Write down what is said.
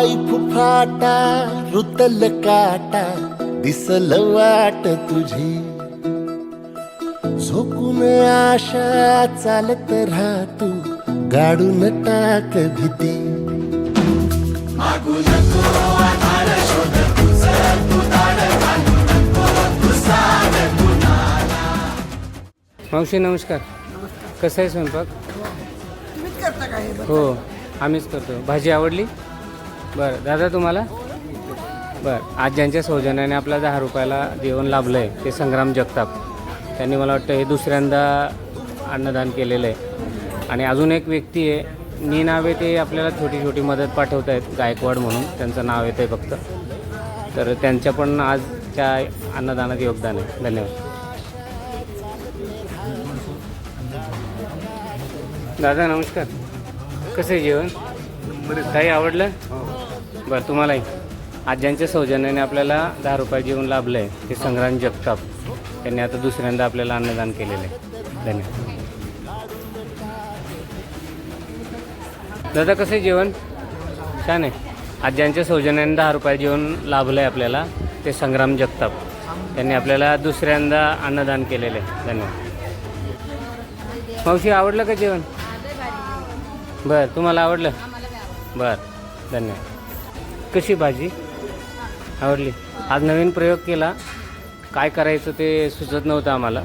पाय फुफाटा रुतल काटा दिसल वाट तुझी. झोकून आशा चालत राहा तू गाडून टाक भीती. मावशी नमस्कार. कसं आहे स्वयंपाक? तुम्हीच करता का हो आम्हीच करतो. भाजी आवडली? बरं दादा तुम्हाला? बरं आज ज्यांच्या सौजन्याने आपल्या दहा रुपयाला जेवण लाभलं आहे ते संग्राम जगताप. त्यांनी मला वाटतं हे दुसऱ्यांदा अन्नदान केलेलं आहे. आणि अजून एक व्यक्ती आहे मी नाव आहे ते आपल्याला छोटी छोटी मदत पाठवत आहेत गायकवाड म्हणून. त्यांचं नाव येतं आहे फक्त. तर त्यांच्या पण आजच्या अन्नदानात योगदान आहे. धन्यवाद. दादा नमस्कार. कसं आहे जेवण? काही आवडलं? बरं तुम्हालाही आज सौजन्याने आपल्याला दहा रुपये जेवण लाभलं आहे ते संग्राम जगताप. त्यांनी आता दुसऱ्यांदा आपल्याला अन्नदान केलेलं आहे. धन्यवाद. दादा कसं आहे जेवण? छान आहे. आज्यांच्या सौजन्याने दहा रुपये जेवण लाभलं आहे आपल्याला ते संग्राम जगताप. त्यांनी आपल्याला दुसऱ्यांदा अन्नदान केलेलं आहे. धन्यवाद. मावशी आवडलं का जेवण? बरं तुम्हाला आवडलं? बरं धन्यवाद. कशी भाजी? आवडली. आज नवीन प्रयोग केला. काय करायचं ते सुचत नव्हतं आम्हाला.